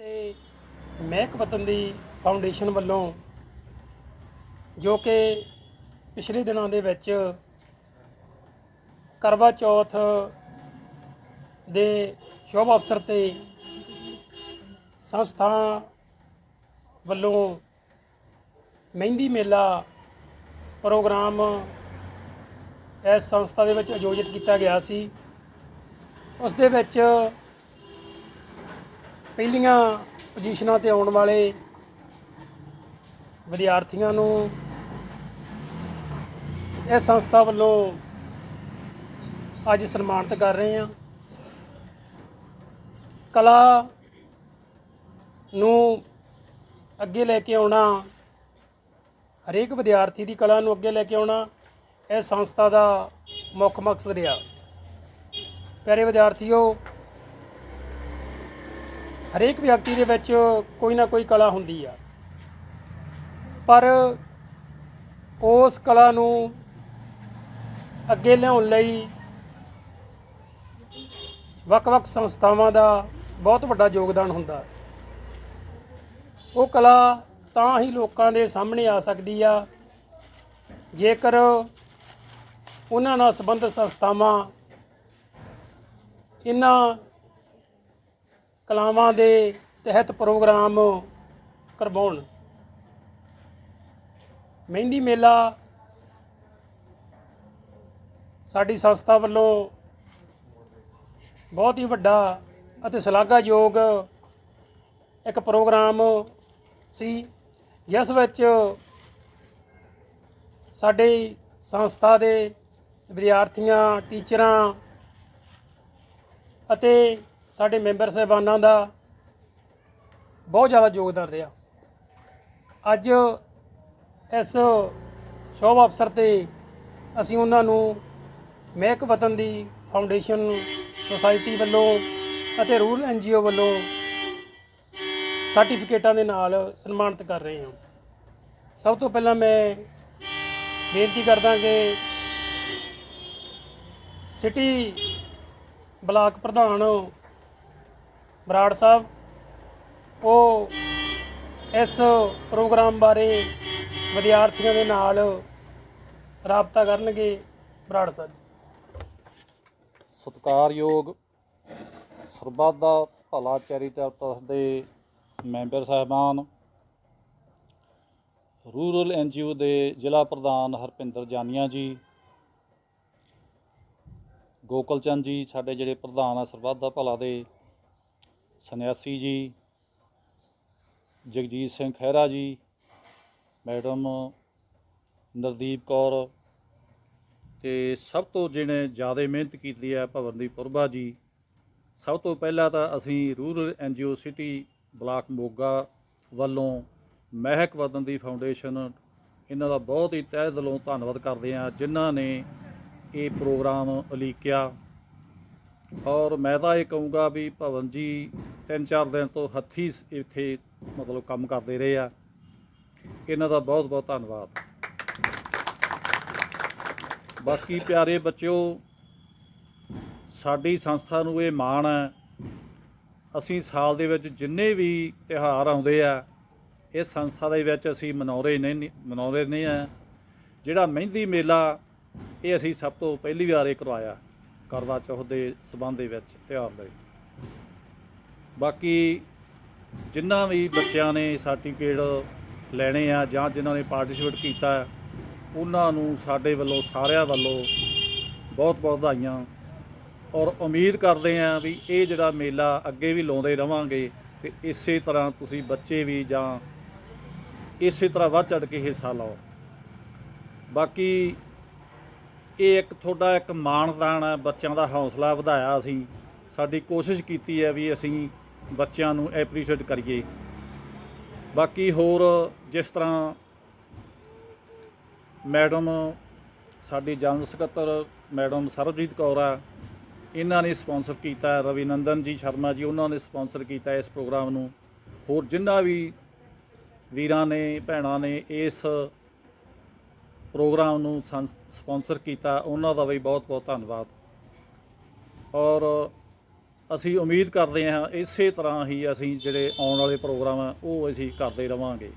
ਤੇ ਮਹਿਕ ਵਤਨ ਦੀ ਫਾਊਂਡੇਸ਼ਨ ਵੱਲੋਂ ਜੋ ਕਿ ਪਿਛਲੇ ਦਿਨਾਂ ਦੇ ਵਿੱਚ ਕਰਵਾ ਚੌਥ ਦੇ ਸ਼ੁਭ ਅਵਸਰ ਤੇ ਸੰਸਥਾ ਵੱਲੋਂ ਮਹਿੰਦੀ ਮੇਲਾ ਪ੍ਰੋਗਰਾਮ ਇਸ ਸੰਸਥਾ ਦੇ ਵਿੱਚ ਆਯੋਜਿਤ ਕੀਤਾ ਗਿਆ ਸੀ। ਉਸ ਦੇ ਵਿੱਚ ਪਹਿਲੀਆਂ ਪੋਜੀਸ਼ਨਾਂ ਤੇ ਆਉਣ ਵਾਲੇ ਵਿਦਿਆਰਥੀਆਂ ਨੂੰ ਇਸ ਸੰਸਥਾ ਵੱਲੋਂ ਅੱਜ ਸਨਮਾਨਿਤ ਕਰ ਰਹੇ ਹਾਂ। ਕਲਾ ਨੂੰ ਅੱਗੇ ਲੈ ਕੇ ਆਉਣਾ, ਹਰੇਕ ਵਿਦਿਆਰਥੀ ਦੀ ਕਲਾ ਨੂੰ ਅੱਗੇ ਲੈ ਕੇ ਆਉਣਾ, ਇਹ ਸੰਸਥਾ ਦਾ ਮੁੱਖ ਮਕਸਦ ਰਿਹਾ। ਪਿਆਰੇ ਵਿਦਿਆਰਥੀਓ ਹਰੇਕ ਵਿਅਕਤੀ ਦੇ ਵਿੱਚ ਕੋਈ ਨਾ ਕੋਈ ਕਲਾ ਹੁੰਦੀ ਆ। ਪਰ ਉਸ ਕਲਾ ਨੂੰ ਅੱਗੇ ਲਿਆਉਣ ਲਈ ਵੱਖ-ਵੱਖ ਸੰਸਥਾਵਾਂ ਦਾ ਬਹੁਤ ਵੱਡਾ ਯੋਗਦਾਨ ਹੁੰਦਾ। ਉਹ ਕਲਾ ਤਾਂ ਹੀ ਲੋਕਾਂ ਦੇ ਸਾਹਮਣੇ ਆ ਸਕਦੀ ਆ, ਜੇਕਰ ਉਹਨਾਂ ਨਾਲ ਸੰਬੰਧਿਤ ਸੰਸਥਾਵਾਂ ਇਹਨਾਂ ਕਲਾਵਾਂ ਦੇ ਤਹਿਤ ਪ੍ਰੋਗਰਾਮ ਕਰਵਾਉਣ। ਮਹਿੰਦੀ ਮੇਲਾ ਸਾਡੀ ਸੰਸਥਾ ਵੱਲੋਂ ਬਹੁਤ ਹੀ ਵੱਡਾ ਅਤੇ ਸ਼ਲਾਘਾਯੋਗ ਇੱਕ ਪ੍ਰੋਗਰਾਮ ਸੀ, ਜਿਸ ਵਿੱਚ ਸਾਡੇ ਸੰਸਥਾ ਦੇ ਵਿਦਿਆਰਥੀਆਂ, ਟੀਚਰਾਂ ਅਤੇ ਸਾਡੇ ਮੈਂਬਰ ਸਹਿਬਾਨਾਂ ਦਾ ਬਹੁਤ ਜ਼ਿਆਦਾ ਯੋਗਦਾਨ ਰਿਹਾ। ਅੱਜ ਇਸ ਸ਼ੋਭ ਅਵਸਰ ਤੇ ਅਸੀਂ ਉਹਨਾਂ ਨੂੰ ਮਹਿਕ ਵਤਨ ਦੀ ਫਾਊਂਡੇਸ਼ਨ ਸੁਸਾਇਟੀ ਵੱਲੋਂ ਅਤੇ ਰੂਰਲ ਐਨਜੀਓ ਵੱਲੋਂ ਸਰਟੀਫਿਕੇਟਾਂ ਦੇ ਨਾਲ ਸਨਮਾਨਿਤ ਕਰ ਰਹੇ ਹਾਂ। ਸਭ ਤੋਂ ਪਹਿਲਾਂ ਮੈਂ ਬੇਨਤੀ ਕਰਦਾ ਕਿ ਸਿਟੀ ਬਲਾਕ ਪ੍ਰਧਾਨ ਬਰਾੜ ਸਾਹਿਬ, ਉਹ ਇਸ ਪ੍ਰੋਗਰਾਮ ਬਾਰੇ ਵਿਦਿਆਰਥੀਆਂ ਦੇ ਨਾਲ ਰਾਬਤਾ ਕਰਨਗੇ ਬਰਾੜ ਸਾਹਿਬ। ਸਤਿਕਾਰਯੋਗ ਸਰਬੱਤ ਦਾ ਭਲਾ ਚੈਰੀਟੇਬਲ ਟਰਸਟ ਦੇ ਮੈਂਬਰ ਸਾਹਿਬਾਨ, ਰੂਰਲ ਐਨਜੀਓ ਦੇ ਜ਼ਿਲ੍ਹਾ ਪ੍ਰਧਾਨ ਹਰਪਿੰਦਰ ਜਾਨੀਆਂ ਜੀ, ਗੋਕਲ ਚੰਦ ਜੀ, ਸਾਡੇ ਜਿਹੜੇ ਪ੍ਰਧਾਨ ਆ ਸਰਬੱਤ ਦਾ ਭਲਾ ਦੇ ਸੰਨਿਆਸੀ ਜੀ, ਜਗਜੀਤ ਸਿੰਘ ਖਹਿਰਾ ਜੀ, ਮੈਡਮ ਨਰਦੀਪ ਕੌਰ ਤੇ ਸਭ ਤੋਂ ਜਿਹਨੇ ਜ਼ਿਆਦਾ ਮਿਹਨਤ ਕੀਤੀ ਹੈ ਭਵਨਦੀਪ ਪੁਰਬਾ ਜੀ, ਸਭ ਤੋਂ ਪਹਿਲਾਂ ਤਾਂ ਅਸੀਂ rural NGO city block Moga ਵੱਲੋਂ ਮਹਿਕ ਵਦਨ ਦੀ ਫਾਊਂਡੇਸ਼ਨ ਇਹਨਾਂ ਦਾ ਬਹੁਤ ਹੀ ਤਹਿ ਦਿਲੋਂ ਧੰਨਵਾਦ ਕਰਦੇ ਹਾਂ, ਜਿਨ੍ਹਾਂ ਨੇ ਇਹ ਪ੍ਰੋਗਰਾਮ ਉਲੀਕਿਆ। ਔਰ ਮੈਂ ਤਾਂ ਇਹ ਕਹੂੰਗਾ ਵੀ ਭਵਨ ਜੀ, ਤਿੰਨ ਚਾਰ ਦਿਨ ਤੋਂ ਹੱਥੀ ਇੱਥੇ ਮਤਲਬ ਕੰਮ ਕਰਦੇ ਰਹੇ ਆ। ਇਹਨਾਂ ਦਾ ਬਹੁਤ ਬਹੁਤ ਧੰਨਵਾਦ। ਬਾਕੀ ਪਿਆਰੇ ਬੱਚਿਓ, ਸਾਡੀ ਸੰਸਥਾ ਨੂੰ ਇਹ ਮਾਣ ਹੈ, ਅਸੀਂ ਸਾਲ ਦੇ ਵਿੱਚ ਜਿੰਨੇ ਵੀ ਤਿਉਹਾਰ ਆਉਂਦੇ ਆ, ਇਸ ਸੰਸਥਾ ਦੇ ਵਿੱਚ ਅਸੀਂ ਮਨਾਉਂਦੇ ਨਹੀਂ ਮਨਾਉਂਦੇ ਨਹੀਂ ਆ। ਜਿਹੜਾ ਮਹਿੰਦੀ ਮੇਲਾ, ਇਹ ਅਸੀਂ ਸਭ ਤੋਂ ਪਹਿਲੀ ਵਾਰ ਇਹ ਕਰਵਾਇਆ। ਕਰਵਾ ਚੌਥ ਦੇ ਸਬੰਧ ਦੇ ਵਿੱਚ ਤਿਉਹਾਰ ਦੇ ਬਾਕੀ ਜਿਨ੍ਹਾਂ ਵੀ ਬੱਚਿਆਂ ਨੇ ਸਰਟੀਫਿਕੇਟ ਲੈਣੇ ਆ ਜਾਂ ਜਿਨ੍ਹਾਂ ਨੇ ਪਾਰਟਿਸਿਪੇਟ ਕੀਤਾ, ਉਹਨਾਂ ਨੂੰ ਸਾਡੇ ਵੱਲੋਂ, ਸਾਰਿਆਂ ਵੱਲੋਂ ਬਹੁਤ ਬਹੁਤ ਵਧਾਈਆਂ। ਔਰ ਉਮੀਦ ਕਰਦੇ ਹਾਂ ਵੀ ਇਹ ਜਿਹੜਾ ਮੇਲਾ ਅੱਗੇ ਵੀ ਲਾਉਂਦੇ ਰਵਾਂਗੇ ਤੇ ਇਸੇ ਤਰ੍ਹਾਂ ਤੁਸੀਂ ਬੱਚੇ ਵੀ ਜਾਂ ਇਸੇ ਤਰ੍ਹਾਂ ਵੱਧ ਚੜ ਕੇ ਹਿੱਸਾ ਲਓ। ਬਾਕੀ ਇਹ ਇੱਕ ਤੁਹਾਡਾ ਇੱਕ ਮਾਣਦਾਨ ਹੈ ਬੱਚਿਆਂ ਦਾ ਹੌਸਲਾ ਵਧਾਇਆ ਅਸੀਂ। ਸਾਡੀ ਕੋਸ਼ਿਸ਼ ਕੀਤੀ ਹੈ ਵੀ ਅਸੀਂ ਬੱਚਿਆਂ ਨੂੰ ਐਪਰੀਸ਼ੀਏਟ ਕਰੀਏ। ਬਾਕੀ ਹੋਰ ਜਿਸ ਤਰ੍ਹਾਂ ਮੈਡਮ ਸਾਡੀ ਜਨਰਲ ਸਕੱਤਰ ਮੈਡਮ ਸਰਬਜੀਤ ਕੌਰ ਆ ਇਹਨਾਂ ਨੇ ਸਪਾਂਸਰ ਕੀਤਾ ਹੈ, ਜੀ ਸ਼ਰਮਾ ਜੀ ਉਹਨਾਂ ਨੇ ਸਪਾਂਸਰ ਕੀਤਾ ਇਸ ਪ੍ਰੋਗਰਾਮ ਨੂੰ। ਹੋਰ ਜਿੰਨਾ ਵੀ ਵੀਰਾਂ ਨੇ ਭੈਣਾਂ ਨੇ ਇਸ ਪ੍ਰੋਗਰਾਮ ਨੂੰ ਸਪਾਂਸਰ ਕੀਤਾ ਉਹਨਾਂ ਦਾ ਵੀ ਬਹੁਤ ਬਹੁਤ ਧੰਨਵਾਦ। ਔਰ ਅਸੀਂ ਉਮੀਦ ਕਰਦੇ ਹਾਂ ਇਸੇ ਤਰ੍ਹਾਂ ਹੀ ਅਸੀਂ ਜਿਹੜੇ ਆਉਣ ਵਾਲੇ ਪ੍ਰੋਗਰਾਮ ਆ ਉਹ ਅਸੀਂ ਕਰਦੇ ਰਵਾਂਗੇ।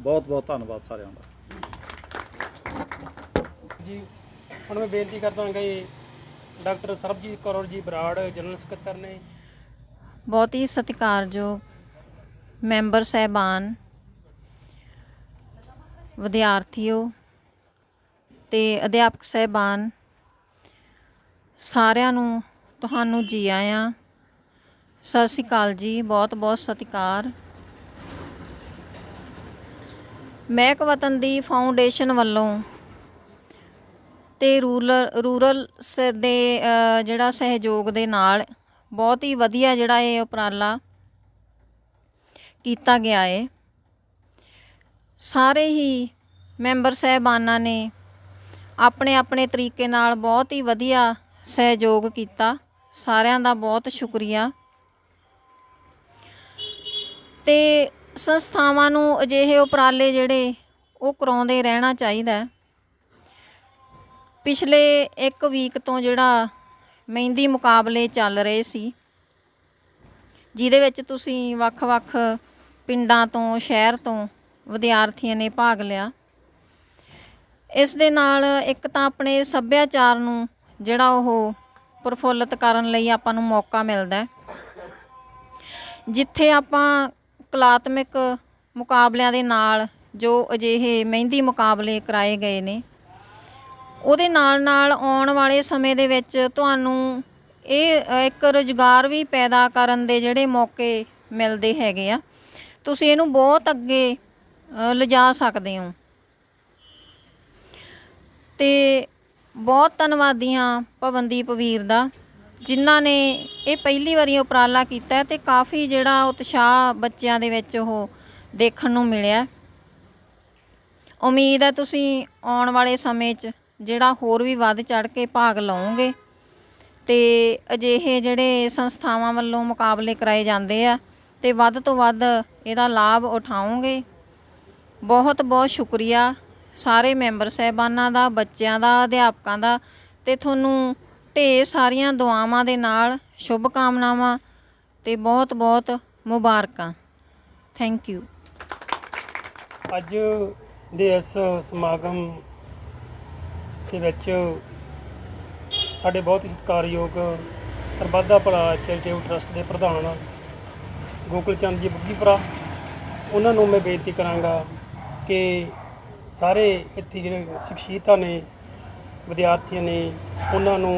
ਬਹੁਤ ਬਹੁਤ ਧੰਨਵਾਦ ਸਾਰਿਆਂ ਦਾ। ਜੀ ਹੁਣ ਮੈਂ ਬੇਨਤੀ ਕਰਦਾ ਕਿ ਡਾਕਟਰ ਸਰਬਜੀਤ ਕੌਰ ਜੀ ਬਰਾੜ ਜਨਰਲ ਸਕੱਤਰ ਨੇ। ਬਹੁਤ ਹੀ ਸਤਿਕਾਰਯੋਗ ਮੈਂਬਰ ਸਹਿਬਾਨ ਵਿਦਿਆਰਥੀਓ ਤੇ ਅਧਿਆਪਕ ਸਹਿਬਾਨ, ਸਾਰਿਆਂ ਨੂੰ ਤੁਹਾਨੂੰ ਜੀ ਆਇਆਂ। ਸਤਿ ਸ਼੍ਰੀ ਅਕਾਲ ਜੀ, ਬਹੁਤ ਬਹੁਤ ਸਤਿਕਾਰ। ਮਹਿਕ ਵਤਨ ਦੀ ਫਾਊਂਡੇਸ਼ਨ ਵੱਲੋਂ ਤੇ ਰੂਰਲ ਰੂਰਲ ਸ- ਦੇ ਜਿਹੜਾ ਸਹਿਯੋਗ ਦੇ ਨਾਲ ਬਹੁਤ ਹੀ ਵਧੀਆ ਜਿਹੜਾ ਇਹ ਉਪਰਾਲਾ ਕੀਤਾ ਗਿਆ ਹੈ ਸਾਰੇ ਹੀ ਮੈਂਬਰ ਸਹਿਬਾਨਾਂ ਨੇ ਆਪਣੇ ਆਪਣੇ ਤਰੀਕੇ ਨਾਲ ਬਹੁਤ ਹੀ ਵਧੀਆ ਸਹਿਯੋਗ ਕੀਤਾ। ਸਾਰਿਆਂ ਦਾ ਬਹੁਤ ਸ਼ੁਕਰੀਆ। ਤੇ ਸੰਸਥਾਵਾਂ ਨੂੰ ਅਜਿਹੇ ਉਪਰਾਲੇ ਜਿਹੜੇ, ਉਹ ਕਰਾਉਂਦੇ ਰਹਿਣਾ ਚਾਹੀਦਾ ਹੈ। ਪਿਛਲੇ ਇੱਕ ਵੀਕ ਤੋਂ ਜਿਹੜਾ ਮਹਿੰਦੀ ਮੁਕਾਬਲੇ ਚੱਲ ਰਹੇ ਸੀ, ਜਿਹਦੇ ਵਿੱਚ ਤੁਸੀਂ ਵੱਖ-ਵੱਖ ਪਿੰਡਾਂ ਤੋਂ, ਸ਼ਹਿਰ ਤੋਂ ਵਿਦਿਆਰਥੀਆਂ ਨੇ ਭਾਗ ਲਿਆ। ਇਸ ਦੇ ਨਾਲ ਇੱਕ ਤਾਂ ਆਪਣੇ ਸੱਭਿਆਚਾਰ ਨੂੰ ਜਿਹੜਾ ਉਹ ਪ੍ਰਫੁੱਲਤ ਕਰਨ ਲਈ ਆਪਾਂ ਨੂੰ ਮੌਕਾ ਮਿਲਦਾ ਜਿੱਥੇ ਆਪਾਂ ਕਲਾਤਮਿਕ ਮੁਕਾਬਲਿਆਂ ਦੇ ਨਾਲ ਜੋ ਅਜਿਹੇ ਮਹਿੰਦੀ ਮੁਕਾਬਲੇ ਕਰਾਏ ਗਏ ਨੇ, ਉਹਦੇ ਨਾਲ ਨਾਲ ਆਉਣ ਵਾਲੇ ਸਮੇਂ ਦੇ ਵਿੱਚ ਤੁਹਾਨੂੰ ਇਹ ਇੱਕ ਰੁਜ਼ਗਾਰ ਵੀ ਪੈਦਾ ਕਰਨ ਦੇ ਜਿਹੜੇ ਮੌਕੇ ਮਿਲਦੇ ਹੈਗੇ ਆ। ਤੁਸੀਂ ਇਹਨੂੰ ਬਹੁਤ ਅੱਗੇ ਲਿਜਾ ਸਕਦੇ ਹੋ। ਤੇ ਬਹੁਤ ਧੰਨਵਾਦੀ ਹਾਂ ਪਵਨਦੀਪ ਵੀਰ ਦਾ, ਜਿਨ੍ਹਾਂ ਨੇ ਇਹ ਪਹਿਲੀ ਵਾਰੀ ਉਪਰਾਲਾ ਕੀਤਾ ਹੈ ਤੇ ਕਾਫੀ ਜਿਹੜਾ ਉਤਸ਼ਾਹ ਬੱਚਿਆਂ ਦੇ ਵਿੱਚ ਉਹ ਦੇਖਣ ਨੂੰ ਮਿਲਿਆ ਉਮੀਦ ਹੈ ਤੁਸੀਂ ਆਉਣ ਵਾਲੇ ਸਮੇਂ 'ਚ ਜਿਹੜਾ ਹੋਰ ਵੀ ਵੱਧ ਚੜ ਕੇ ਭਾਗ ਲਓਗੇ ਤੇ ਅਜਿਹੇ ਜਿਹੜੇ ਸੰਸਥਾਵਾਂ ਵੱਲੋਂ ਮੁਕਾਬਲੇ ਕਰਾਏ ਜਾਂਦੇ ਆ ਤੇ ਵੱਧ ਤੋਂ ਵੱਧ ਇਹਦਾ ਲਾਭ ਉਠਾਓਗੇ। ਬਹੁਤ ਬਹੁਤ ਸ਼ੁਕਰੀਆ ਸਾਰੇ ਮੈਂਬਰ ਸਹਿਬਾਨਾਂ ਦਾ, ਬੱਚਿਆਂ ਦਾ, ਅਧਿਆਪਕਾਂ ਦਾ ਤੇ ਤੁਹਾਨੂੰ ਢੇਰ ਸਾਰੀਆਂ ਦੁਆਵਾਂ ਦੇ ਨਾਲ ਸ਼ੁਭ ਕਾਮਨਾਵਾਂ ਤੇ ਬਹੁਤ ਬਹੁਤ ਮੁਬਾਰਕਾਂ। ਥੈਂਕ ਯੂ ਅੱਜ ਦੇ ਇਸ ਸਮਾਗਮ ਦੇ ਵਿੱਚ ਸਾਡੇ ਬਹੁਤ ਹੀ ਸਤਿਕਾਰਯੋਗ ਸਰਬੱਧਾ ਦਾ ਭਲਾ ਚੈਰੀਟੇਬਲ ਟਰਸਟ ਦੇ ਪ੍ਰਧਾਨ ਗੋਕਲ ਚੰਦ ਜੀ ਬੁੱਗੀਪੁਰਾ, ਉਹਨਾਂ ਨੂੰ ਮੈਂ ਬੇਨਤੀ ਕਰਾਂਗਾ ਕਿ ਸਾਰੇ ਇੱਥੇ ਜਿਹੜੇ ਸ਼ਖਸੀਅਤਾਂ ਨੇ, ਵਿਦਿਆਰਥੀਆਂ ਨੇ, ਉਹਨਾਂ ਨੂੰ,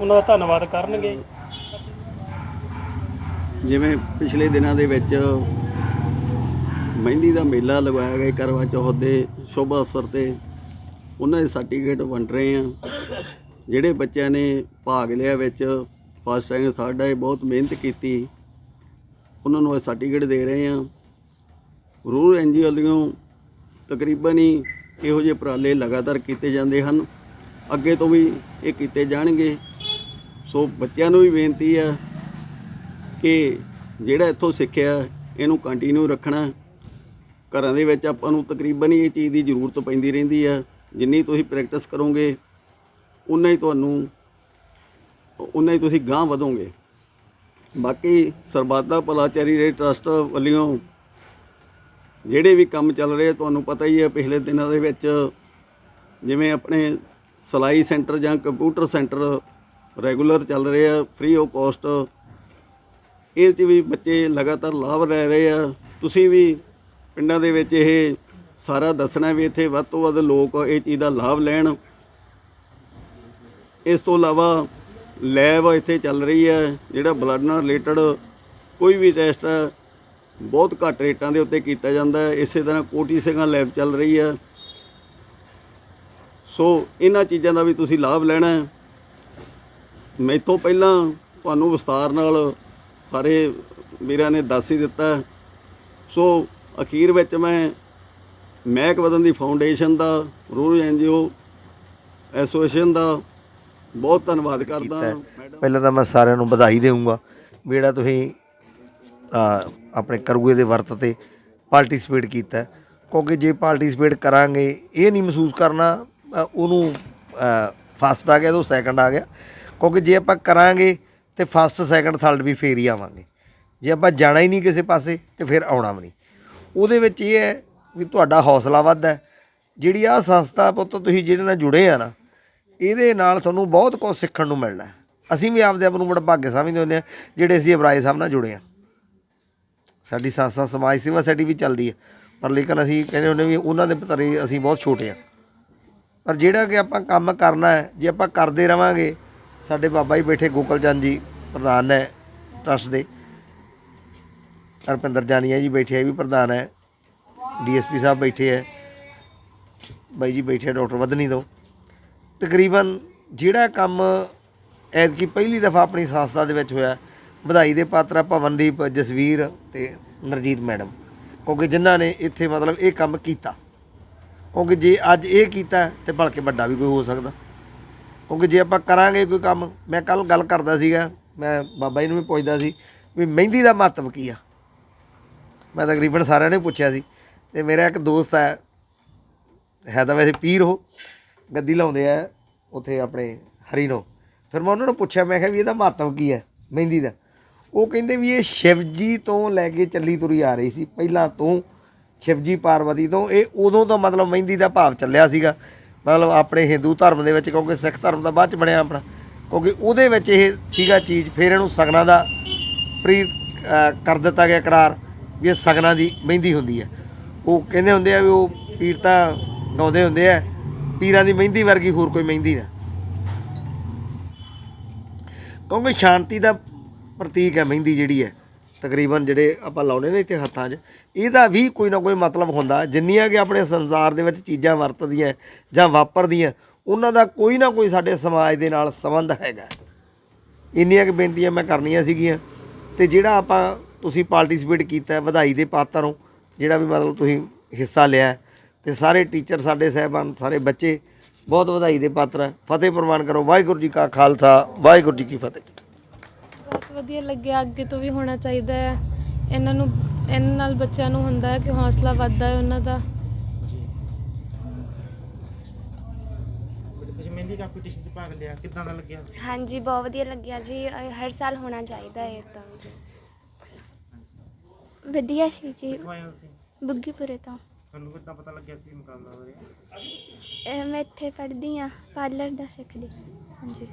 ਉਹਨਾਂ ਦਾ ਧੰਨਵਾਦ ਕਰਨਗੇ। ਜਿਵੇਂ ਪਿਛਲੇ ਦਿਨਾਂ ਦੇ ਵਿੱਚ ਮਹਿੰਦੀ ਦਾ ਮੇਲਾ ਲਗਵਾਇਆ ਗਿਆ ਕਰਵਾ ਚੌਥ ਦੇ ਸ਼ੁਭ ਅਵਸਰ ਤੇ, ਉਹਨਾਂ ਦੇ ਸਰਟੀਫਿਕੇਟ ਵੰਡ ਰਹੇ ਆ ਜਿਹੜੇ ਬੱਚਿਆਂ ਨੇ ਭਾਗ ਲਿਆ ਵਿੱਚ ਫਸਟ ਸੈਕਿੰਡ ਥਰਡ ਆਏ ਬਹੁਤ ਮਿਹਨਤ ਕੀਤੀ। ਉਹਨਾਂ ਨੂੰ ਇਹ ਸਰਟੀਫਿਕੇਟ ਦੇ ਰਹੇ ਆ ਰੂਰਲ ਐਨਜੀਓ ਵੱਲੋਂ ਤਕਰੀਬਨ ਹੀ ਇਹੋ ਜਿਹੇ ਉਪਰਾਲੇ ਲਗਾਤਾਰ ਕੀਤੇ ਜਾਂਦੇ ਹਨ। ਅੱਗੇ ਤੋਂ ਵੀ ਇਹ ਕੀਤੇ ਜਾਣਗੇ। ਸੋ ਬੱਚਿਆਂ ਨੂੰ ਵੀ ਬੇਨਤੀ ਆ ਕਿ ਜਿਹੜਾ ਇੱਥੋਂ ਸਿੱਖਿਆ, ਇਹਨੂੰ ਕੰਟੀਨਿਊ ਰੱਖਣਾ। ਘਰਾਂ ਦੇ ਵਿੱਚ ਆਪਾਂ ਨੂੰ ਤਕਰੀਬਨ ਹੀ ਇਹ ਚੀਜ਼ ਦੀ ਜ਼ਰੂਰਤ ਪੈਂਦੀ ਰਹਿੰਦੀ ਆ। ਜਿੰਨੀ ਤੁਸੀਂ ਪ੍ਰੈਕਟਿਸ ਕਰੋਗੇ ਉਨਾ ਹੀ ਤੁਹਾਨੂੰ ਉਨਾ ਹੀ ਤੁਸੀਂ ਗਾਂਹ ਵਧੋਗੇ। ਬਾਕੀ ਸਰਬੱਤ ਭਲਾਚਾਰੀ ਭਲਾ ਟਰਸਟ ਵੱਲੋਂ ਜਿਹੜੇ ਵੀ ਕੰਮ ਚੱਲ ਰਹੇ ਤੁਹਾਨੂੰ ਪਤਾ ਹੀ ਹੈ ਪਿਛਲੇ ਦਿਨਾਂ ਦੇ ਵਿੱਚ ਜਿਵੇਂ ਆਪਣੇ ਸਲਾਈ ਸੈਂਟਰ ਜਾਂ ਕੰਪਿਊਟਰ ਸੈਂਟਰ ਰੈਗੂਲਰ ਚੱਲ ਰਹੇ ਆ ਫ੍ਰੀ ਆਫ ਕਾਸਟ ਇਹ 'ਚ ਵੀ ਬੱਚੇ ਲਗਾਤਾਰ ਲਾਭ ਲੈ ਰਹੇ ਆ। ਤੁਸੀਂ ਵੀ ਪਿੰਡਾਂ ਦੇ ਵਿੱਚ ਇਹ ਸਾਰਾ ਦੱਸਣਾ ਵੀ ਇੱਥੇ ਵੱਧ ਤੋਂ ਵੱਧ ਲੋਕ ਇਹ ਚੀਜ਼ ਦਾ ਲਾਭ ਲੈਣ। ਇਸ ਤੋਂ ਇਲਾਵਾ ਲੈਬ ਇੱਥੇ ਚੱਲ ਰਹੀ ਹੈ ਜਿਹੜਾ ਬਲੱਡ ਨਾਲ ਰਿਲੇਟਡ ਕੋਈ ਵੀ ਟੈਸਟ ਹੈ ਬਹੁਤ ਘੱਟ ਰੇਟਾਂ ਦੇ ਉੱਤੇ ਕੀਤਾ ਜਾਂਦਾ ਹੈ। ਇਸੇ ਤਰ੍ਹਾਂ ਕੋਟੀ ਸਿੰਘਾਂ ਲੈਬ ਚੱਲ ਰਹੀ ਹੈ। ਸੋ ਇਹਨਾਂ ਚੀਜ਼ਾਂ ਦਾ ਵੀ ਤੁਸੀਂ ਲਾਭ ਲੈਣਾ ਹੈ। ਮੈਥੋਂ ਪਹਿਲਾਂ ਤੁਹਾਨੂੰ ਵਿਸਤਾਰ ਨਾਲ ਸਾਰੇ ਵੀਰਾਂ ਨੇ ਦੱਸ ਹੀ ਦਿੱਤਾ। ਸੋ ਅਖੀਰ ਵਿੱਚ ਮੈਂ ਮਹਿਕ ਵਦਨ ਦੀ ਫਾਊਂਡੇਸ਼ਨ ਦਾ ਰੂਰਲ ਐਨਜੀਓ ਐਸੋਸੀਏਸ਼ਨ ਦਾ ਬਹੁਤ ਧੰਨਵਾਦ ਕਰਦਾ ਪਹਿਲਾਂ ਤਾਂ ਮੈਂ ਸਾਰਿਆਂ ਨੂੰ ਵਧਾਈ ਦੇਵਾਂਗਾ ਜਿਹੜਾ ਤੁਸੀਂ ਆਪਣੇ ਕਰੂਏ ਦੇ ਵਰਤ ਤੇ ਪਾਰਟਿਸਿਪੇਟ ਕੀਤਾ। ਕਿਉਂਕਿ ਜੇ ਪਾਰਟਿਸਿਪੇਟ ਕਰਾਂਗੇ, ਇਹ ਨਹੀਂ ਮਹਿਸੂਸ ਕਰਨਾ ਉਹਨੂੰ ਫਸਟ ਆ ਗਿਆ ਤਾਂ ਸੈਕੰਡ ਆ ਗਿਆ। ਕਿਉਂਕਿ ਜੇ ਆਪਾਂ ਕਰਾਂਗੇ ਤੇ ਫਸਟ ਸੈਕੰਡ ਥਰਡ ਵੀ ਫੇਰ ਹੀ ਆਵਾਂਗੇ। ਜੇ ਆਪਾਂ ਜਾਣਾ ਹੀ ਨਹੀਂ ਕਿਸੇ ਪਾਸੇ ਤੇ ਫਿਰ ਆਉਣਾ ਵੀ ਨਹੀਂ। ਉਹਦੇ ਵਿੱਚ ਇਹ ਹੈ ਵੀ ਤੁਹਾਡਾ ਹੌਸਲਾ ਵੱਧਦਾ ਜਿਹੜੀ ਆ ਸੰਸਥਾ ਪੁੱਤ ਤੁਸੀਂ ਜਿਹਦੇ ਨਾਲ ਜੁੜੇ ਆ ਨਾ, ਇਹਦੇ ਨਾਲ ਤੁਹਾਨੂੰ ਬਹੁਤ ਕੁਝ ਸਿੱਖਣ ਨੂੰ ਮਿਲਣਾ ਅਸੀਂ ਵੀ ਆਪਦੇ ਆਪ ਨੂੰ ਬੜਾ ਭਾਗੇ ਸਮਝਦੇ ਹੁੰਦੇ ਆ ਜਿਹੜੇ ਅਸੀਂ ਅਬਰਾਏ ਸਾਹਿਬ ਨਾਲ ਜੁੜੇ ਆ ਸਾਡੀ ਸੰਸਥਾ ਸਮਾਜ ਸੇਵਾ ਸਾਡੀ ਵੀ ਚੱਲਦੀ ਹੈ ਪਰ ਲੇਕਿਨ ਅਸੀਂ ਕਹਿੰਦੇ ਹੁੰਦੇ ਵੀ ਉਹਨਾਂ ਦੇ ਪਤਰੇ ਅਸੀਂ ਬਹੁਤ ਛੋਟੇ ਆ। ਪਰ ਜਿਹੜਾ ਕਿ ਆਪਾਂ ਕੰਮ ਕਰਨਾ ਹੈ, ਜੇ ਆਪਾਂ ਕਰਦੇ ਰਵਾਂਗੇ, ਸਾਡੇ ਬਾਬਾ ਜੀ ਬੈਠੇ ਗੋਕਲ ਚੰਦ ਜੀ, ਪ੍ਰਧਾਨ ਹੈ ਟਰਸਟ ਦੇ। ਰਪਿੰਦਰ ਜਾਨੀਆ ਜੀ ਬੈਠੇ ਆ, ਇਹ ਵੀ ਪ੍ਰਧਾਨ ਹੈ। ਡੀਐਸਪੀ ਸਾਹਿਬ ਬੈਠੇ ਹੈ ਬਾਈ ਜੀ ਬੈਠੇ ਆ, ਡਾਕਟਰ ਵਧਨੀ ਤੋਂ। ਤਕਰੀਬਨ ਜਿਹੜਾ ਕੰਮ ਐਤਕੀ ਪਹਿਲੀ ਦਫਾ ਆਪਣੀ ਸੰਸਥਾ ਦੇ ਵਿੱਚ ਹੋਇਆ ਵਧਾਈ ਦੇ ਪਾਤਰ ਆ ਭਵਨਦੀਪ ਜਸਵੀਰ ਤੇ ਨਰਜੀਤ ਮੈਡਮ। ਕਿਉਂਕਿ ਜਿਨ੍ਹਾਂ ਨੇ ਇੱਥੇ ਮਤਲਬ ਇਹ ਕੰਮ ਕੀਤਾ। ਕਿਉਂਕਿ ਜੇ ਅੱਜ ਇਹ ਕੀਤਾ ਤੇ ਭਲਕੇ ਵੱਡਾ ਵੀ ਕੋਈ ਹੋ ਸਕਦਾ। ਕਿਉਂਕਿ ਜੇ ਆਪਾਂ ਕਰਾਂਗੇ ਕੋਈ ਕੰਮ, ਮੈਂ ਕੱਲ ਗੱਲ ਕਰਦਾ ਸੀਗਾ, ਮੈਂ ਬਾਬਾ ਜੀ ਨੂੰ ਵੀ ਪੁੱਛਦਾ ਸੀ ਵੀ ਮਹਿੰਦੀ ਦਾ ਮਹੱਤਵ ਕੀ ਆ? ਮੈਂ ਤਕਰੀਬਨ ਸਾਰਿਆਂ ਨੇ ਪੁੱਛਿਆ ਸੀ। ਤੇ ਮੇਰਾ ਇੱਕ ਦੋਸਤ ਹੈ ਹੈ ਤਾਂ ਵੈਸੇ ਪੀਰ ਹੋ ਗੱਦੀ ਲਾਉਂਦੇ ਆ ਉੱਥੇ ਆਪਣੇ ਹਰੀਨੋ। ਫਿਰ ਮੈਂ ਉਹਨਾਂ ਨੂੰ ਪੁੱਛਿਆ, ਮੈਂ ਕਿਹਾ ਵੀ ਇਹਦਾ ਮਹੱਤਵ ਕੀ ਹੈ ਮਹਿੰਦੀ ਦਾ? ਉਹ ਕਹਿੰਦੇ ਵੀ ਇਹ ਸ਼ਿਵਜੀ ਤੋਂ ਲੈ ਕੇ ਚੱਲੀ ਤੁਰੀ ਆ ਰਹੀ ਸੀ, ਪਹਿਲਾਂ ਤੋਂ ਸ਼ਿਵਜੀ ਪਾਰਵਤੀ ਤੋਂ। ਇਹ ਉਦੋਂ ਤੋਂ ਮਤਲਬ ਮਹਿੰਦੀ ਦਾ ਭਾਵ ਚੱਲਿਆ ਸੀਗਾ। ਮਤਲਬ ਆਪਣੇ ਹਿੰਦੂ ਧਰਮ ਦੇ ਵਿੱਚ, ਕਿਉਂਕਿ ਸਿੱਖ ਧਰਮ ਦਾ ਬਾਅਦ ਚ ਬਣਿਆ ਆਪਣਾ। ਕਿਉਂਕਿ ਉਹਦੇ ਵਿੱਚ ਇਹ ਸੀਗਾ ਚੀਜ਼, ਫਿਰ ਇਹਨੂੰ ਸਗਨਾਂ ਦਾ ਪ੍ਰੀਤ ਕਰ ਦਿੱਤਾ ਗਿਆ ਕਰਾਰ ਵੀ ਇਹ ਸਗਨਾਂ ਦੀ ਮਹਿੰਦੀ ਹੁੰਦੀ ਹੈ। ਉਹ ਕਹਿੰਦੇ ਹੁੰਦੇ ਆ ਵੀ ਉਹ ਪੀਰ ਤਾਂ ਗਾਉਂਦੇ ਹੁੰਦੇ ਆ, ਪੀਰਾਂ ਦੀ ਮਹਿੰਦੀ ਵਰਗੀ ਹੋਰ ਕੋਈ ਮਹਿੰਦੀ ਨਾ। ਕਿਉਂਕਿ ਸ਼ਾਂਤੀ ਦਾ ਪ੍ਰਤੀਕ ਹੈ ਮਹਿੰਦੀ ਜਿਹੜੀ ਹੈ ਤਕਰੀਬਨ ਜਿਹੜੇ ਆਪਾਂ ਲਾਉਨੇ ਨੇ ਇੱਥੇ ਹੱਥਾਂ 'ਚ ਇਹਦਾ ਵੀ ਕੋਈ ਨਾ ਕੋਈ ਮਤਲਬ ਹੁੰਦਾ। ਜਿੰਨੀਆਂ ਕਿ ਆਪਣੇ ਸੰਸਾਰ ਦੇ ਵਿੱਚ ਚੀਜ਼ਾਂ ਵਰਤਦੀਆਂ ਜਾਂ ਵਾਪਰਦੀਆਂ ਉਹਨਾਂ ਦਾ ਕੋਈ ਨਾ ਕੋਈ ਸਾਡੇ ਸਮਾਜ ਦੇ ਨਾਲ ਸੰਬੰਧ ਹੈਗਾ। ਇੰਨੀਆਂ ਕਿ ਬੇਨਤੀਆਂ ਮੈਂ ਕਰਨੀਆਂ ਸੀਗੀਆਂ। ਤੇ ਜਿਹੜਾ ਆਪਾਂ ਤੁਸੀਂ ਪਾਰਟਿਸਿਪੇਟ ਕੀਤਾ ਵਧਾਈ ਦੇ ਪਾਤਰ ਹੋ ਜਿਹੜਾ ਵੀ ਮਤਲਬ ਤੁਸੀਂ ਹਿੱਸਾ ਲਿਆ ਹੈ, ਤੇ ਸਾਰੇ ਟੀਚਰ ਸਾਡੇ ਸਹਿਬਾਨ ਸਾਰੇ ਬੱਚੇ ਬਹੁਤ ਵਧਾਈ ਦੇ ਪਾਤਰ ਹੈ। ਫਤਿਹ ਪ੍ਰਵਾਨ ਕਰੋ। ਵਾਹਿਗੁਰੂ ਜੀ ਕਾ ਖਾਲਸਾ ਵਾਹਿਗੁਰੂ ਜੀ ਕੀ ਫਤਿਹ। ਵਧੀਆ ਲੱਗਿਆ ਅੱਗੇ ਤੋਂ ਵੀ ਹੋਣਾ ਚਾਹੀਦਾ ਹੈ। ਇਹਨਾਂ ਨੂੰ ਇਹਨਾਂ ਨਾਲ ਬੱਚਿਆਂ ਨੂੰ ਹੁੰਦਾ ਹੈ ਕਿ ਹੌਸਲਾ ਵੱਧਦਾ ਹੈ ਉਹਨਾਂ ਦਾ। ਤੁਸੀਂ ਮਹਿੰਦੀ ਕੰਪੀਟੀਸ਼ਨ 'ਚ ਭਾਗ ਲਿਆ ਕਿੱਦਾਂ ਦਾ ਲੱਗਿਆ? ਹਾਂਜੀ ਬਹੁਤ ਵਧੀਆ ਲੱਗਿਆ ਜੀ। ਅਹ ਹਰ ਸਾਲ ਹੋਣਾ ਚਾਹੀਦਾ ਹੈ ਤਾਂ ਵਧੀਆ ਸੀ ਜੀ। ਕਿੱਥੋਂ ਆਏ ਹੋ ਤੁਸੀਂ? ਬੁੱਗੀਪੁਰੇ ਤੋਂ। ਤੁਹਾਨੂੰ ਕਿੱਦਾਂ ਪਤਾ ਲੱਗਿਆ ਸੀ ਮੁਕਾਬਲਾ ਹੋ ਰਿਹਾ ਇਹ ਮੈਂ ਇੱਥੇ ਪੜ੍ਹਦੀ ਆ ਪਾਰਲਰ ਦਾ ਸਿੱਖਦੀ। ਹਾਂਜੀ।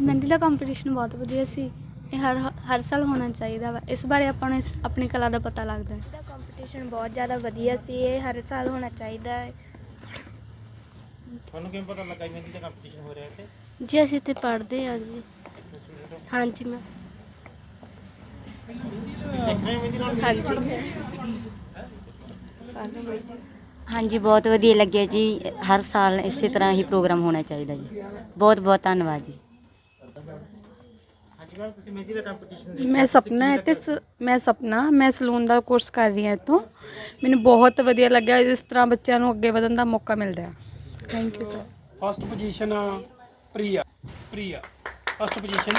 ਮਹਿੰਦੀ ਦਾ ਕੰਪੀਟੀਸ਼ਨ ਬਹੁਤ ਵਧੀਆ ਸੀ। ਇਹ ਹਰ ਹਰ ਸਾਲ ਹੋਣਾ ਚਾਹੀਦਾ ਵਾ। ਇਸ ਬਾਰੇ ਆਪਾਂ ਨੂੰ ਇਸ- ਆਪਣੀ ਕਲਾ ਦਾ ਪਤਾ ਲੱਗਦਾ ਹੈ। ਦਾ ਕੰਪੀਟੀਸ਼ਨ ਬਹੁਤ ਜ਼ਿਆਦਾ ਵਧੀਆ ਸੀ। ਇਹ ਹਰ ਸਾਲ ਹੋਣਾ ਚਾਹੀਦਾ ਹੈ। ਤੁਹਾਨੂੰ ਕਿਵੇਂ ਪਤਾ ਲੱਗਾ ਮਹਿੰਦੀ ਦਾ ਕੰਪੀਟੀਸ਼ਨ ਹੋ ਰਿਹਾ ਇੱਥੇ? ਜੀ ਅਸੀਂ ਇੱਥੇ ਪੜ੍ਹਦੇ ਹਾਂ ਜੀ। ਹਾਂਜੀ ਮੈਂ ਸਿੱਖ ਰਹੇ ਹੋ ਮਹਿੰਦੀ ਨਾਲ ਹਾਂਜੀ ਬਹੁਤ ਵਧੀਆ ਲੱਗਿਆ ਜੀ। ਹਰ ਸਾਲ ਇਸੇ ਤਰ੍ਹਾਂ ਹੀ ਪ੍ਰੋਗਰਾਮ ਹੋਣਾ ਚਾਹੀਦਾ ਜੀ। ਬਹੁਤ ਬਹੁਤ ਧੰਨਵਾਦ ਜੀ। ਮੈਮ ਤੁਸੀਂ ਮਹਿੰਦੀ ਦਾ ਕੰਪੀਟੀਸ਼ਨ ਮੈਂ ਸਪਨਾ ਹੈ ਤੇ ਸ- ਮੈਂ ਸਪਨਾ ਮੈਂ ਸਲੂਨ ਦਾ ਕੋਰਸ ਕਰ ਰਹੀ ਹਾਂ ਇੱਥੋਂ। ਮੈਨੂੰ ਬਹੁਤ ਵਧੀਆ ਲੱਗਿਆ ਇਸ ਤਰ੍ਹਾਂ ਬੱਚਿਆਂ ਨੂੰ ਅੱਗੇ ਵਧਣ ਦਾ ਮੌਕਾ ਮਿਲਦਾ ਹੈ। Thank you sir first position Priya Priya. First position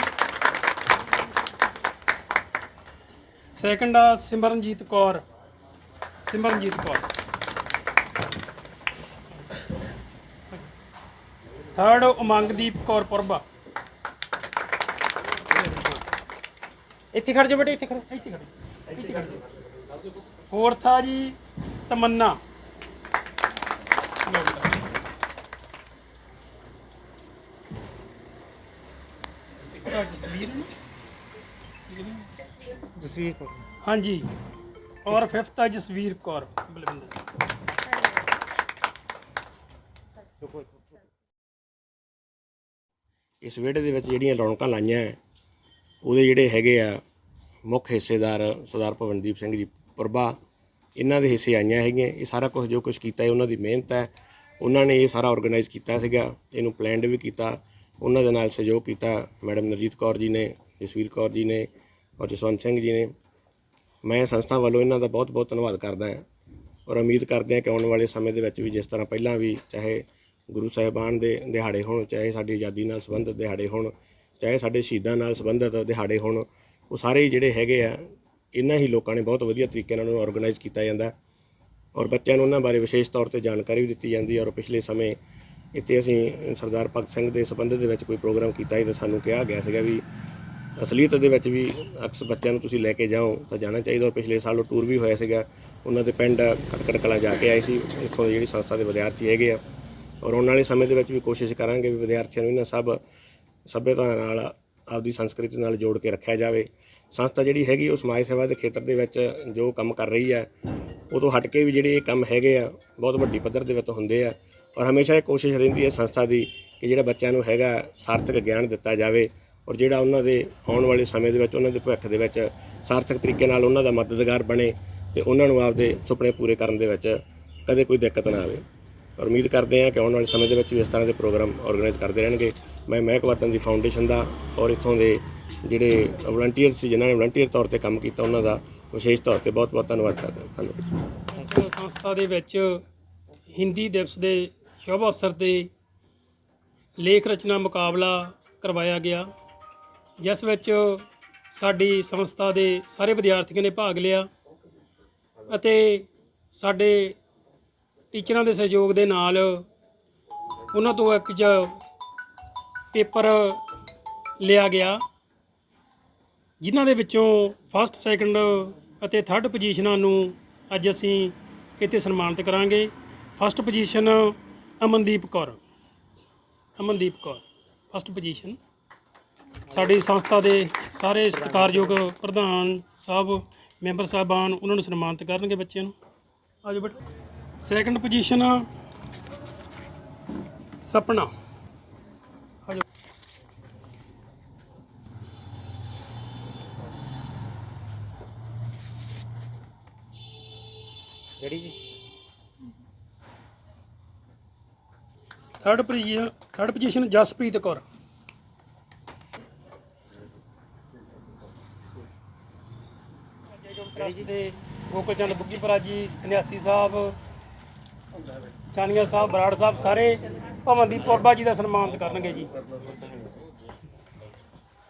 second ਆ ਸਿਮਰਨਜੀਤ ਕੌਰ। ਸਿਮਰਨਜੀਤ ਕੌਰ। ਥਰਡ ਉਮੰਗਦੀਪ ਕੌਰ ਪੁਰਬਾ। ਇੱਥੇ ਖੜ ਜਾਓ ਬੇਟੇ ਇੱਥੇ ਖੜੋ। ਇੱਥੇ ਖੜੀ ਇੱਥੇ ਖੜੀ। ਫੋਰਥ ਆ ਜੀ ਤਮੰਨਾ। ਜਸਵੀਰ? ਜਸਵੀਰ ਕੌਰ। ਹਾਂਜੀ। ਔਰ ਫਿਫਥ ਆ ਜਸਵੀਰ ਕੌਰ ਬਲਵਿੰਦਰ ਸਿੰਘ। ਇਸ ਵਿਹੜੇ ਦੇ ਵਿੱਚ ਜਿਹੜੀਆਂ ਰੌਣਕਾਂ ਲਾਈਆਂ ਹੈ, ਉਹਦੇ ਜਿਹੜੇ ਹੈਗੇ ਆ ਮੁੱਖ ਹਿੱਸੇਦਾਰ ਸਰਦਾਰ ਭਵਨਦੀਪ ਸਿੰਘ ਜੀ ਪ੍ਰਭਾ, ਇਹਨਾਂ ਦੇ ਹਿੱਸੇ ਆਈਆਂ ਹੈਗੀਆਂ। ਇਹ ਸਾਰਾ ਕੁਝ ਜੋ ਕੁਝ ਕੀਤਾ ਹੈ, ਉਹਨਾਂ ਦੀ ਮਿਹਨਤ ਹੈ। ਉਹਨਾਂ ਨੇ ਇਹ ਸਾਰਾ ਆਰਗੇਨਾਈਜ਼ ਕੀਤਾ ਸੀਗਾ। ਇਹਨੂੰ ਪਲਾਨਡ ਵੀ ਕੀਤਾ। ਉਹਨਾਂ ਦੇ ਨਾਲ ਸਹਿਯੋਗ ਕੀਤਾ ਮੈਡਮ ਨਰਜੀਤ ਕੌਰ ਜੀ ਨੇ, ਜਸਵੀਰ ਕੌਰ ਜੀ ਨੇ ਔਰ ਜਸਵੰਤ ਸਿੰਘ ਜੀ ਨੇ। ਮੈਂ ਸੰਸਥਾ ਵੱਲੋਂ ਇਹਨਾਂ ਦਾ ਬਹੁਤ ਬਹੁਤ ਧੰਨਵਾਦ ਕਰਦਾ ਹਾਂ ਔਰ ਉਮੀਦ ਕਰਦੇ ਹਾਂ ਕਿ ਆਉਣ ਵਾਲੇ ਸਮੇਂ ਦੇ ਵਿੱਚ ਵੀ ਜਿਸ ਤਰ੍ਹਾਂ ਪਹਿਲਾਂ ਵੀ ਚਾਹੇ ਗੁਰੂ ਸਾਹਿਬਾਨ ਦੇ ਦਿਹਾੜੇ ਹੋਣ, ਚਾਹੇ ਸਾਡੀ ਆਜ਼ਾਦੀ ਨਾਲ ਸੰਬੰਧਿਤ ਦਿਹਾੜੇ ਹੋਣ ਚਾਹੇ ਸਾਡੇ ਸ਼ਹੀਦਾਂ ਨਾਲ ਸੰਬੰਧਿਤ ਦਿਹਾੜੇ ਹੋਣ, ਉਹ ਸਾਰੇ ਜਿਹੜੇ ਹੈਗੇ ਆ, ਇਹਨਾਂ ਹੀ ਲੋਕਾਂ ਨੇ ਬਹੁਤ ਵਧੀਆ ਤਰੀਕੇ ਨਾਲ ਉਹਨੂੰ ਆਰਗੇਨਾਈਜ਼ ਕੀਤਾ ਜਾਂਦਾ। ਔਰ ਬੱਚਿਆਂ ਨੂੰ ਉਹਨਾਂ ਬਾਰੇ ਵਿਸ਼ੇਸ਼ ਤੌਰ ਤੇ ਜਾਣਕਾਰੀ ਵੀ ਦਿੱਤੀ ਜਾਂਦੀ ਹੈ। ਔਰ ਪਿਛਲੇ ਸਮੇਂ ਇੱਥੇ ਅਸੀਂ ਸਰਦਾਰ ਭਗਤ ਸਿੰਘ ਦੇ ਸੰਬੰਧ ਦੇ ਵਿੱਚ ਕੋਈ ਪ੍ਰੋਗਰਾਮ ਕੀਤਾ ਸੀ ਤਾਂ ਸਾਨੂੰ ਕਿਹਾ ਗਿਆ ਸੀਗਾ ਵੀ ਅਸਲੀਅਤ ਦੇ ਵਿੱਚ ਵੀ ਅਕਸਰ ਬੱਚਿਆਂ ਨੂੰ ਤੁਸੀਂ ਲੈ ਕੇ ਜਾਓ ਤਾਂ ਜਾਣਾ ਚਾਹੀਦਾ। ਔਰ ਪਿਛਲੇ ਸਾਲ ਉਹ ਟੂਰ ਵੀ ਹੋਇਆ ਸੀਗਾ। ਉਹਨਾਂ ਦੇ ਪਿੰਡ ਖਟਕੜ ਕਲਾ ਜਾ ਕੇ ਆਏ ਸੀ। ਇੱਥੋਂ ਦੀ ਜਿਹੜੀ ਸੰਸਥਾ ਦੇ ਵਿਦਿਆਰਥੀ ਹੈਗੇ ਆ। ਔਰ ਆਉਣ ਵਾਲੇ ਸਮੇਂ ਦੇ ਵਿੱਚ ਵੀ ਕੋਸ਼ਿਸ਼ ਕਰਾਂਗੇ ਵੀ ਵਿਦਿਆਰਥੀਆਂ ਨੂੰ ਇਹਨਾਂ ਸਭ ਸੱਭਿਅਤਾ ਨਾਲ ਆਪਦੀ ਸੰਸਕ੍ਰਿਤੀ ਨਾਲ ਜੋੜ ਕੇ ਰੱਖਿਆ ਜਾਵੇ। ਸੰਸਥਾ ਜਿਹੜੀ ਹੈਗੀ ਉਹ ਸਮਾਜ ਸੇਵਾ ਦੇ ਖੇਤਰ ਦੇ ਵਿੱਚ ਜੋ ਕੰਮ ਕਰ ਰਹੀ ਹੈ ਉਹ ਤੋਂ ਹਟ ਕੇ ਵੀ ਜਿਹੜੇ ਇਹ ਕੰਮ ਹੈਗੇ ਆ, ਬਹੁਤ ਵੱਡੀ ਪੱਧਰ ਦੇ ਵਿੱਚ ਹੁੰਦੇ ਆ। ਔਰ ਹਮੇਸ਼ਾ ਇਹ ਕੋਸ਼ਿਸ਼ ਰਹਿੰਦੀ ਹੈ ਸੰਸਥਾ ਦੀ ਕਿ ਜਿਹੜਾ ਬੱਚਿਆਂ ਨੂੰ ਹੈਗਾ ਸਾਰਥਕ ਗਿਆਨ ਦਿੱਤਾ ਜਾਵੇ ਔਰ ਜਿਹੜਾ ਉਹਨਾਂ ਦੇ ਆਉਣ ਵਾਲੇ ਸਮੇਂ ਦੇ ਵਿੱਚ, ਉਹਨਾਂ ਦੇ ਭਵਿੱਖ ਦੇ ਵਿੱਚ ਸਾਰਥਕ ਤਰੀਕੇ ਨਾਲ ਉਹਨਾਂ ਦਾ ਮਦਦਗਾਰ ਬਣੇ ਤੇ ਉਹਨਾਂ ਨੂੰ ਆਪਦੇ ਸੁਪਨੇ ਪੂਰੇ ਕਰਨ ਦੇ ਵਿੱਚ ਕਦੇ ਕੋਈ ਦਿੱਕਤ ਨਾ ਆਵੇ। ਔਰ ਉਮੀਦ ਕਰਦੇ ਹਾਂ ਕਿ ਆਉਣ ਵਾਲੇ ਸਮੇਂ ਦੇ ਵਿੱਚ ਵੀ ਇਸ ਤਰ੍ਹਾਂ ਦੇ ਪ੍ਰੋਗਰਾਮ ਆਰਗੇਨਾਈਜ਼ ਕਰਦੇ ਰਹਿਣਗੇ। ਮੈਂ ਮਹਿਕ ਵਤਨ ਦੀ ਫਾਊਂਡੇਸ਼ਨ ਦਾ ਔਰ ਇੱਥੋਂ ਦੇ ਜਿਹੜੇ ਵਲੰਟੀਅਰ ਸੀ, ਜਿਨ੍ਹਾਂ ਨੇ ਵਲੰਟੀਅਰ ਤੌਰ ਤੇ ਕੰਮ ਕੀਤਾ, ਉਹਨਾਂ ਦਾ ਵਿਸ਼ੇਸ਼ ਤੌਰ ਤੇ ਬਹੁਤ ਬਹੁਤ ਧੰਨਵਾਦ ਕਰਦਾ ਧੰਨਵਾਦ। ਇਸ ਸੰਸਥਾ ਦੇ ਵਿੱਚ ਹਿੰਦੀ ਦਿਵਸ ਦੇ ਸ਼ੁਭ ਅਵਸਰ ਤੇ ਲੇਖ ਰਚਨਾ ਮੁਕਾਬਲਾ ਕਰਵਾਇਆ ਗਿਆ, ਜਿਸ ਵਿੱਚ ਸਾਡੀ ਸੰਸਥਾ ਦੇ ਸਾਰੇ ਵਿਦਿਆਰਥੀਆਂ ਨੇ ਭਾਗ ਲਿਆ ਅਤੇ ਸਾਡੇ ਟੀਚਰਾਂ ਦੇ ਸਹਿਯੋਗ ਦੇ ਨਾਲ ਉਹਨਾਂ ਤੋਂ ਇੱਕ ਜ ਪੇਪਰ ਲਿਆ ਗਿਆ, ਜਿਨ੍ਹਾਂ ਦੇ ਵਿੱਚੋਂ ਫਸਟ ਸੈਕੰਡ ਅਤੇ ਥਰਡ ਪੋਜੀਸ਼ਨਾਂ ਨੂੰ ਅੱਜ ਅਸੀਂ ਇੱਥੇ ਸਨਮਾਨਿਤ ਕਰਾਂਗੇ। First position Amandeep Kaur. Amandeep Kaur first position ਸਾਡੀ ਸੰਸਥਾ ਦੇ ਸਾਰੇ ਸਤਿਕਾਰਯੋਗ ਪ੍ਰਧਾਨ ਸਾਹਿਬ, ਮੈਂਬਰ ਸਾਹਿਬਾਨ, ਉਹਨਾਂ ਨੂੰ ਸਨਮਾਨਿਤ ਕਰਨਗੇ ਬੱਚਿਆਂ ਨੂੰ। ਆਜੋ ਬੇਟਾ। ਸੈਕੰਡ ਪੋਜੀਸ਼ਨ ਸਪਨਾ ਆਜੋ ਜਿਹੜੀ ਜੀ third position third position Jaspreet Kaur ਦੇ ਗੋਕਲਚੰਦ ਬੁੱਗੀਪੁਰਾ ਜੀ ਸੰਨਿਆਸੀ ਸਾਹਿਬ ਚਾਨੀਆ ਸਾਹਿਬ, ਬਰਾੜ ਸਾਹਿਬ ਸਾਰੇ ਭਵਨਦੀਪ ਪੌਰਬਾ ਜੀ ਦਾ ਸਨਮਾਨਿਤ ਕਰਨਗੇ ਜੀ।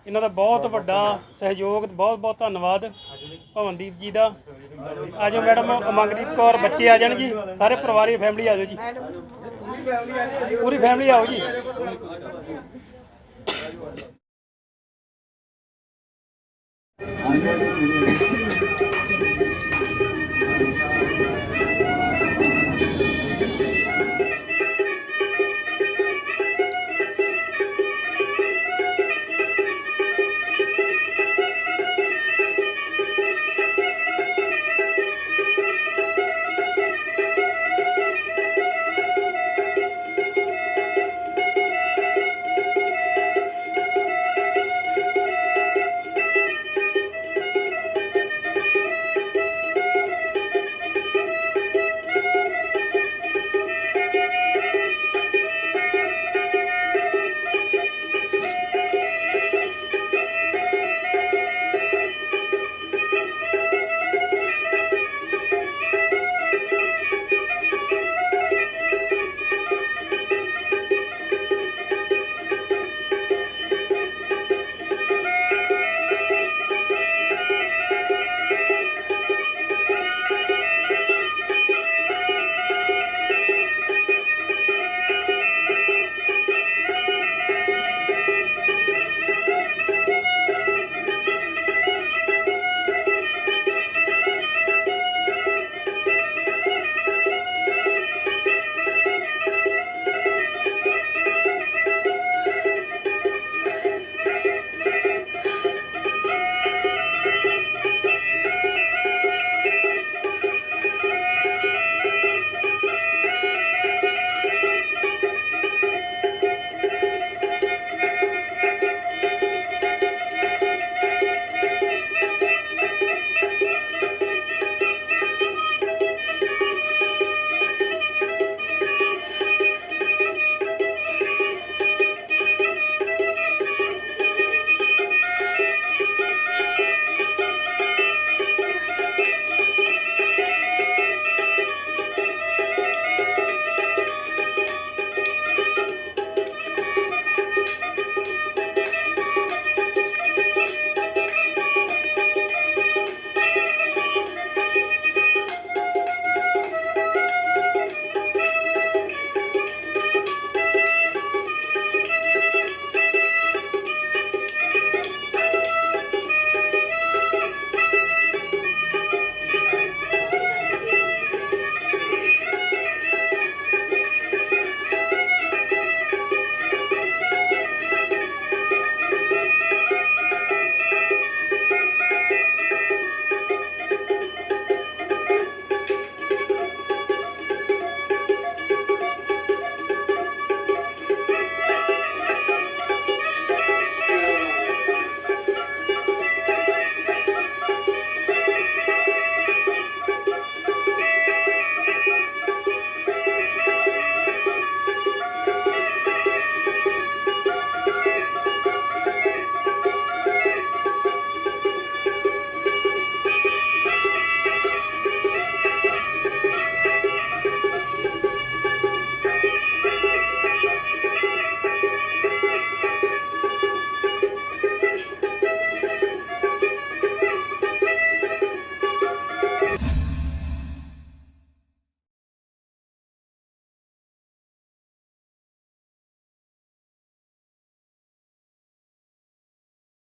ਇਹਨਾਂ ਦਾ ਬਹੁਤ ਵੱਡਾ ਸਹਿਯੋਗ, ਬਹੁਤ ਬਹੁਤ ਧੰਨਵਾਦ ਭਵਨਦੀਪ ਜੀ ਦਾ। ਆਜੋ ਮੈਡਮ ਅਮੰਗਦੀਪ ਕੌਰ, ਬੱਚੇ ਆ ਜਾਣ ਜੀ। ਸਾਰੇ ਪਰਿਵਾਰੀ ਫੈਮਿਲੀ ਆ ਜਾਓ ਜੀ। ਪੂਰੀ ਫੈਮਿਲੀ ਆਓ ਜੀ।